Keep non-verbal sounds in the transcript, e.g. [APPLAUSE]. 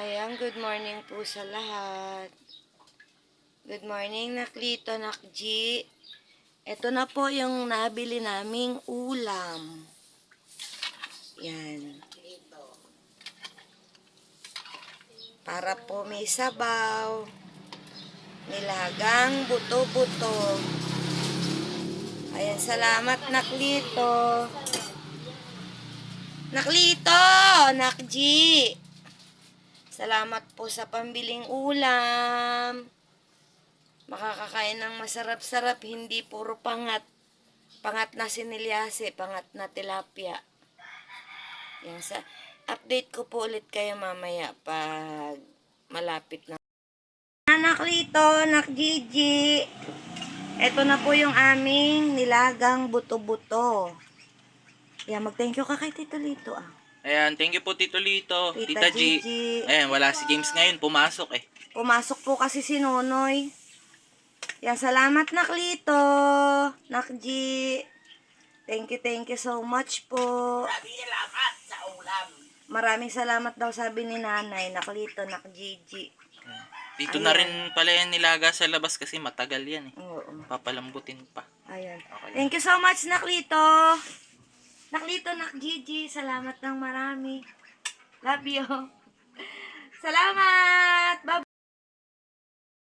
Ayan, good morning po sa lahat. Good morning, Naklito, Nakji. Ito na po yung nabili naming ulam. Yan. Para po may sabaw. Nilagang buto-buto. Ayan, salamat, Naklito. Naklito! Nakji! Salamat po sa pambiling ulam. Makakakain ng masarap-sarap, hindi puro pangat. Pangat na sinilyase, pangat na tilapia. Yan sa update ko po ulit kayo mamaya pag malapit na. Anak Rito, Nak Gigi. Ito na po yung aming nilagang buto-buto. Yan, mag-thank you ka kay Tito Lito ah. Ayan, thank you po Tito Lito, Tita Tita, G. Gigi. Ayan, wala si James ngayon, pumasok eh. Pumasok po kasi si Nonoy. Yan, salamat Naklito. Nakji. Thank you, thank you so much po. Salamat sa ulam. Maraming salamat daw sabi ni Nanay, Naklito, Nakjiji. Dito na rin pala yan nilaga sa labas kasi matagal yan eh. Oo. Papalambutin pa. Ayan. Okay. Thank you so much, Naklito. Naklito, Nakjiji. Salamat ng marami. Love you. [LAUGHS] Salamat.